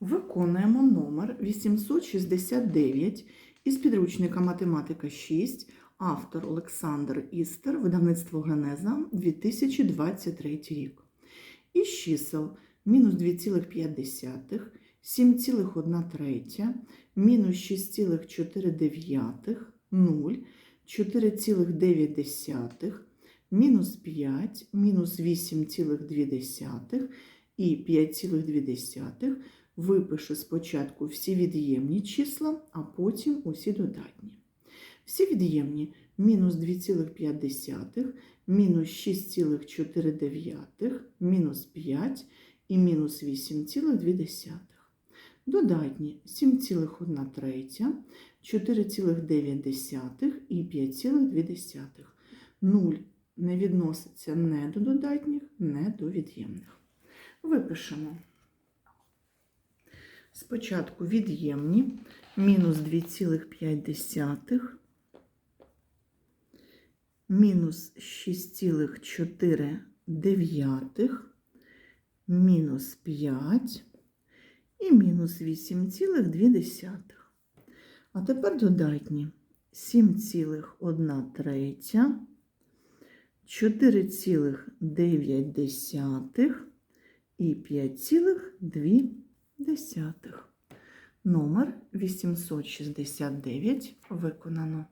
Виконуємо номер 869 із підручника Математика 6, автор Олександр Істер, видавництво Генеза 2023 рік. Із чисел мінус 2,5, 7,1 третя, мінус 6,4, 0, 4,9, мінус 5, мінус 8,2 і 5,2 випишу спочатку всі від'ємні числа, а потім усі додатні. Всі від'ємні мінус 2,5, мінус 6,4, мінус 5 і мінус 8,2. Додатні 7,1 третя, 4,9 і 5,2. 0 не відноситься не до додатніх, не до від'ємних. Випишемо. Спочатку від'ємні мінус 2,5, мінус 6,4, мінус 5 і мінус 8,2. А тепер додатні 7,1 третя, 4,9 і 5,2. Десятих. Номер 869 виконано.